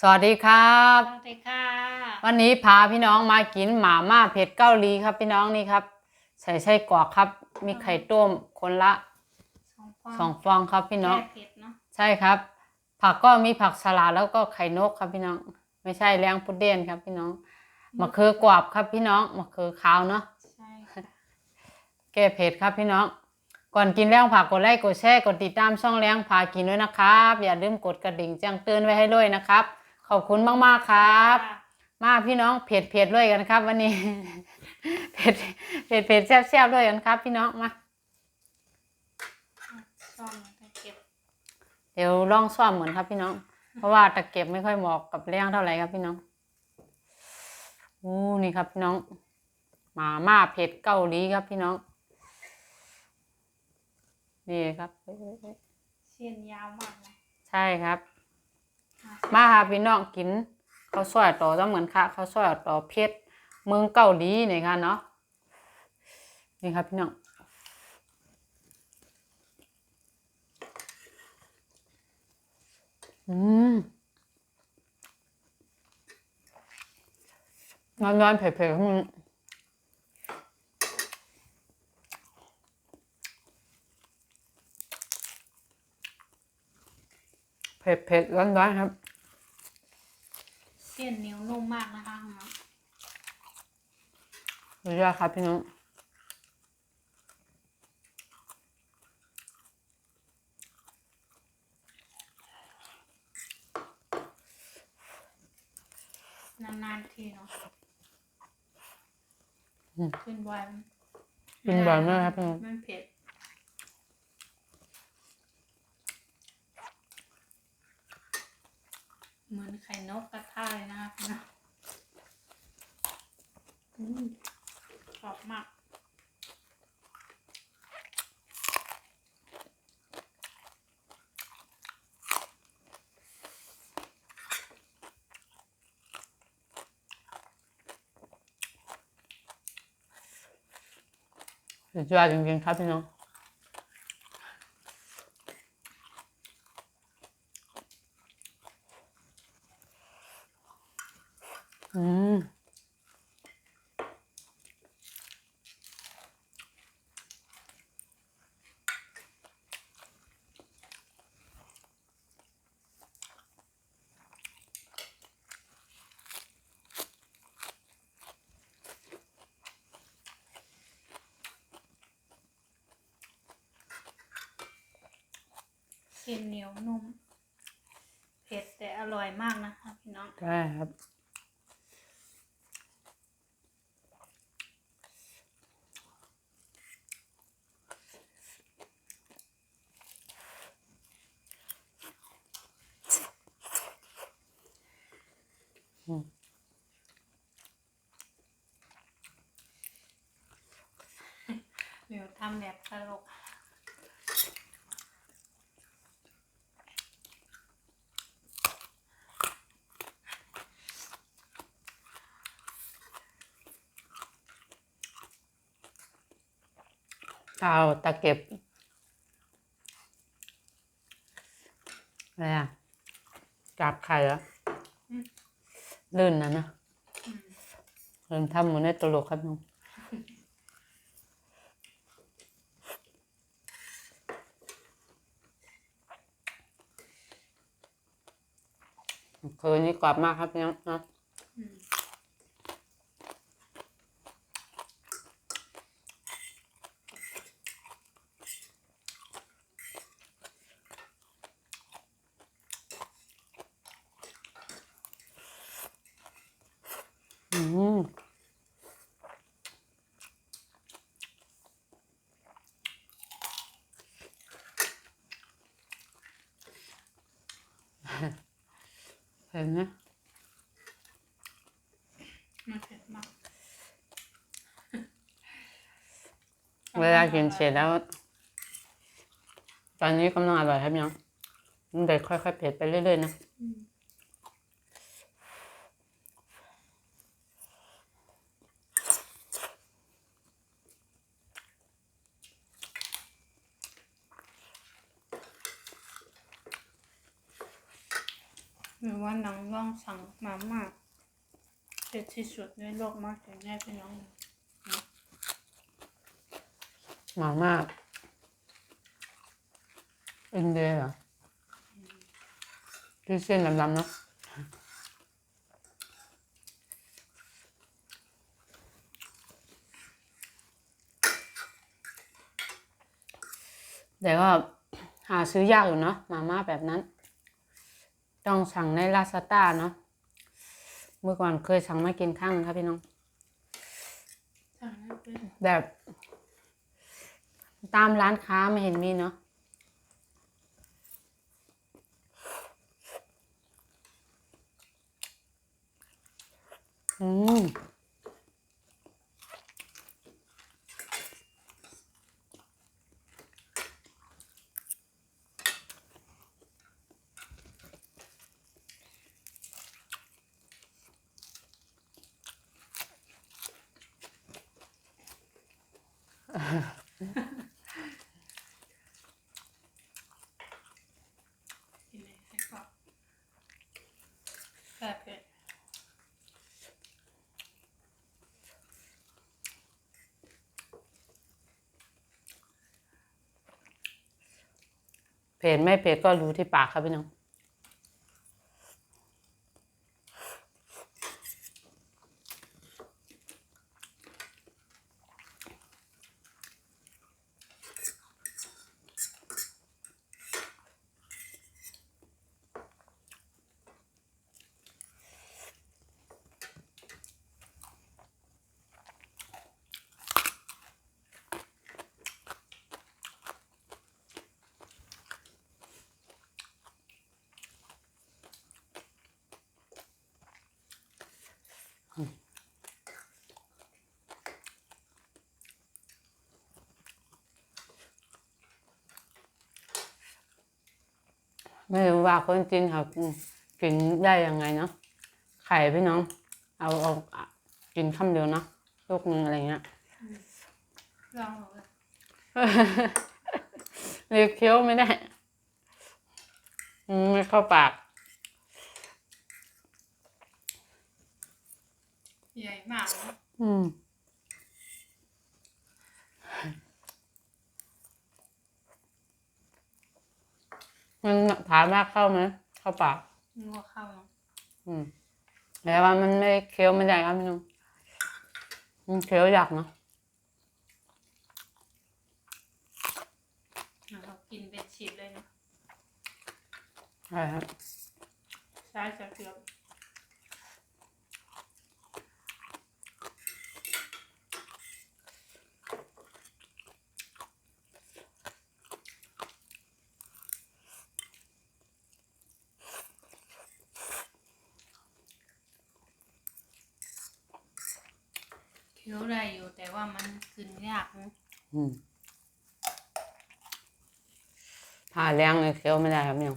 สวัสดีครับ สวัสดีค่ะ วันนี้พาพี่น้องมากินหมาม่าเผ็ดเกาหลีครับพี่น้องนี่ครับ ใส่ไส้กรอกครับ มีไข่ต้มคนละสองฟองสองฟองครับพี่น้องแก้เผ็ดเนาะใช่ครับ ผักก็มีผักสลัดแล้วก็ไข่นกครับพี่น้อง ไม่ใช่แรงพุดเด้นครับพี่น้องมะเขือกรอบครับพี่น้องมะเขือขาวเนาะใช่ค่ะแก้เผ็ดครับพี่น้องก่อนกินแรงผักกดไลค์กดแชร์กดติดตามช่องแรงพากินด้วยนะครับ อย่าลืมกดกระดิ่งแจ้งเตือนไว้ให้ด้วยนะครับ ขอบคุณมากๆครับค่ะมาพี่น้องเผ็ดเผ็ดด้วยกันครับ วันนี้เผ็ดเผ็ดเผ็ดแซ่บแซ่บด้วยกันครับ พี่น้องมาซ่อมตะเก็บเดี๋ยวลองซ่อมเหมือนครับพี่น้อง เพราะว่าตะเก็บไม่ค่อยเหมาะกับเลี้ยงเท่าไหร่ครับพี่น้องอู้นี่ครับพี่น้องหมาม่าเผ็ดเกาหลีครับพี่น้อง นี่ครับเส้นยาวมากเลยใช่ครับค่ะ มาหาพี่น้องกินข้าวซอยต่อต้องเหมือนค่ะข้าวซอยต่อเพชรเมืองเกาหลีนี่ค่ะเนาะนี่ครับพี่น้องอืมร้อนๆเผ็ดๆมันเผ็ดๆร้อนๆครับ เส้นเหนียวนุ่มมากนะคะคุณน้องสุดยอดครับพี่น้องนานๆทีเนาะกินบ่อยกินบ่อยมากครับพี่น้องมันเผ็ดเหมือนไข่นกกระ ทะเลยนะคะคุณน้องอืมกรอบมาก สุดยอดจริงๆครับพี่น้อง อืม เส้นเหนียวนุ่ม เผ็ดแต่อร่อยมากนะคะพี่น้องใช่ครับเดี๋ยวทำแบบตลก เอาตะเก็บอะไรอะจับไข่เหรออืมลื่นนะนะอืมเริ่มทำเหมือนในตลกครับน้องคืนนี้กรอบมากครับพี่น้องเนาะ อืม อืม เห็นไหมมันเผ็ดมากเวลากินเสร็จแล้ว ตอนนี้กำลังอร่อยครับพี่น้องมันเด็ดค่อยๆเผ็ดไปเรื่อยๆนะ อืม หรือว่า น้องลองสั่งมาม่าเผ็ดที่สุดในโลกมากถึงแน่พี่น้องหมามากอินเดียเหรอที่เส้นดำๆเนาะแต่ก็หาซื้อยากอยู่เนาะมาม่าแบบนั้น ต้องสั่งในลาซาต้าเนาะเมื่อก่อนเคยสั่งมากินข้างครับพี่น้อง สั่งได้เป็นแบบ ตามร้านค้าไม่เห็นมีเนาะอืม กินเลยให้กรอบแบบเผ็ดเผ็ดไม่เผ็ดก็รู้ที่ปากครับพี่น้อง ไม่รู้ว่าคนจีนเขากินได้ยังไงเนาะไข่พี่น้อง เอาเอาอะกินคำเดียวเนาะลูกนึงอะไรเงี้ยลองเอาเลยเรียกเคี้ยวไม่ได้อืมไม่เข้าปาก ใหญ่มากนะอืมมันถามว่าเข้าไหมเข้าปากนึกว่าเข้าเนอะอืมแต่ว่ามันไม่เคี้ยวไม่ได้ครับพี่น้องมันเคี้ยวยากเนาะแล้วเรากินเป็นชิ้นเลยนะใช่ครับใช้จะเกือบเคี้ยว ได้อยู่แต่ว่ามันขึ้นยากนะอืมผ่าแรงเลยเคี้ยวไม่ได้ครับเนี่ยง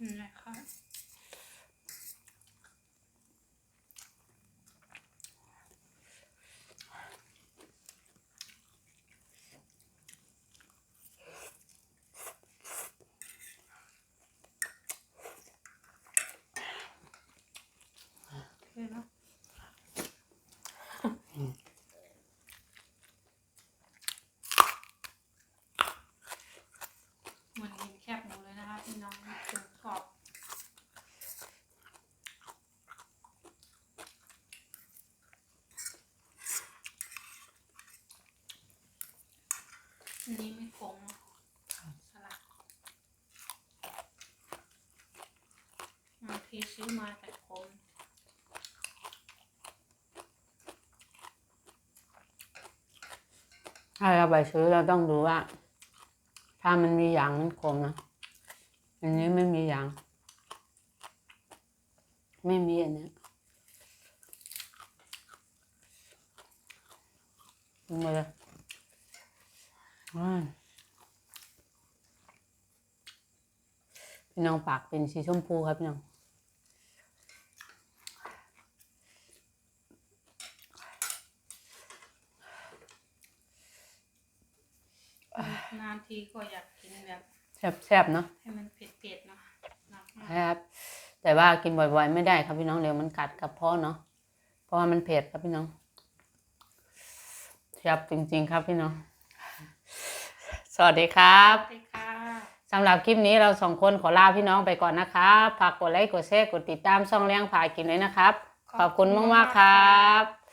นี่แหละค่ะโอเคเนอะเหมือนกินแคบหมูเลยนะคะพี่น้องถึงกรอบ อันนี้ไม่ขมเนะสลัดบางทีซื้อมาแต่ขมถ้าเราไปซื้อเราต้องดูว่า ถ้ามันมีอย่างมันคมนะ อันนี้ไม่มีอย่าง ไม่มีอันเนี้ยลงมาเลย พี่น้องปากเป็นสีชมพูครับพี่น้องนานทีก็อยากกินแบบแซ่บๆเนาะให้มันเผ็ดๆเนาะหนักมากครับ แต่ว่ากินบ่อยๆ ไม่ได้ครับพี่น้องเดี๋ยวมันกัดกระเพาะเนาะเพราะว่ามันเผ็ดครับพี่น้องแซ่บจริง ๆ ครับพี่น้อง สวัสดีครับสวัสดีค่ะสำหรับคลิปนี้เราสองคนขอลาพี่น้องไปก่อนนะครับฝากกดไลค์กดแชร์กดติดตามช่องเลี้ยงผากินเลยนะครับ ขอบคุณมากๆครับ